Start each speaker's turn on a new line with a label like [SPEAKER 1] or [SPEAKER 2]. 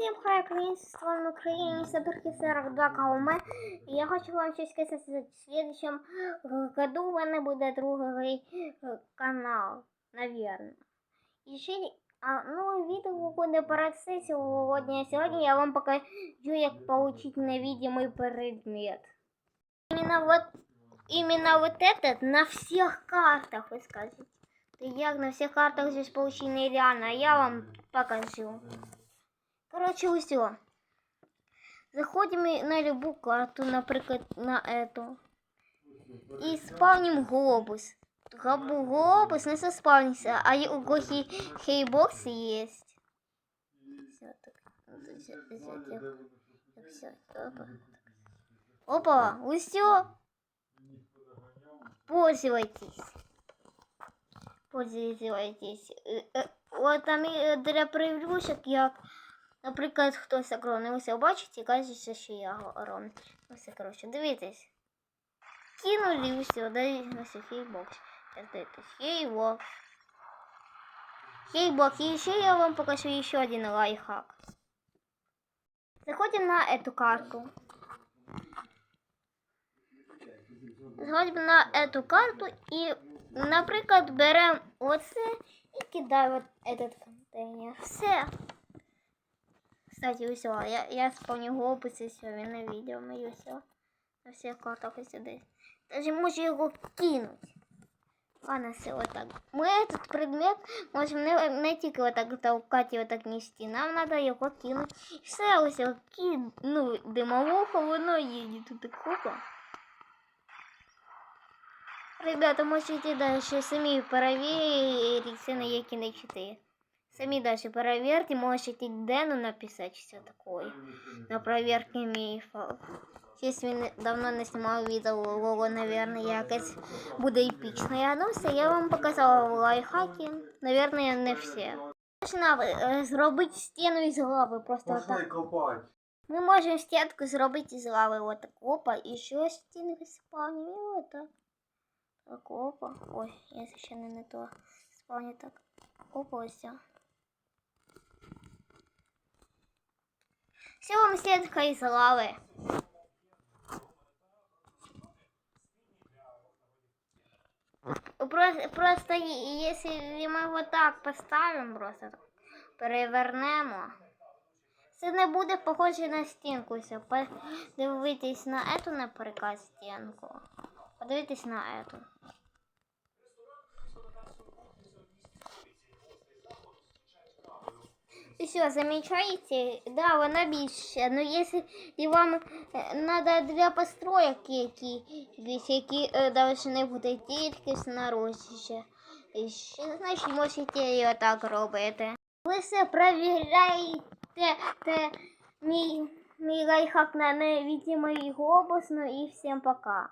[SPEAKER 1] всем хай, українці, з вами Україні, Сабирки 42 Кауме. І я хочу вам щось сказати, в следующем э, году у мене буде другий е, канал, наверное. І ще, а, ну, відео буде про це сьогодні. А сьогодні я вам покажу, як получить невидимый предмет. Именно вот, именно вот этот на всех картах, вы скажете. Ты як на всех картах здесь получить нереально, а я вам покажу. Короче, все. Заходим на любую карту, например, на эту. И спавним глобус. Глобу- Глобус не заспавнится, а у го хей, хейбокс есть. Все, так. вот взять- взять их. Так, всё, опа. Опа, все. Пользуйтесь. Пользуйтесь. Е, е, От там і для привлюшок, як, наприклад, хтось огромний. Ось бачите, кажеться, що я огромний. Ось, коротше, дивіться. Кинули і все, дай ось хейбокс. Так, дивіться, хейбокс. Хейбокс. И еще я вам покажу еще один лайфхак. Заходим на эту карту. Заходимо на эту карту і, наприклад, беремо оце і кидаємо от этот контейнер. Все. Кстати, все, я я вспомню глобус і все, він на видео моє все. На всіх картах і сюди. Даже можу его кинуть. Ладно, все, вот так. Мы этот предмет можем не тільки вот так толкать и вот так нести. Нам надо його кинуть. Все, ось кин, ну, дымовуху, воно едет тут так купа. Ребята, можете дальше сами самі перевірити, на які не 4. Сами дальше проверки, можете Дэну написать все такое. На проверки міфів. Если він давно не знімав відео, Лоло, наверное, якось буде епічно. Ну все, я вам показала лайфхаки. Наверное, не все. Можна е, зробити стіну із лави просто
[SPEAKER 2] Пошли
[SPEAKER 1] отак.
[SPEAKER 2] копати.
[SPEAKER 1] Ми можемо стінку зробити із лави отак. Опа, і ще стіни спавню. Отак. Так, опа. Ой, я ще не, не то спавню так. Опа, ось. все. Все вам стінка із лави. Просто, просто е- если мы вот так поставим, просто так, перевернемо. Це не буде похоже на стінку. Все. Подивитись на эту, наприклад, стінку. Подивитись на эту. Все, замечаете? Да, вона. Но если і вам е, надо для построек які, які е, должны бути тільки снаружи. Значить, можете її так робити. Ви все перевіряєте те, мій, мій лайфхак на невидимий глобус, ну і всім пока.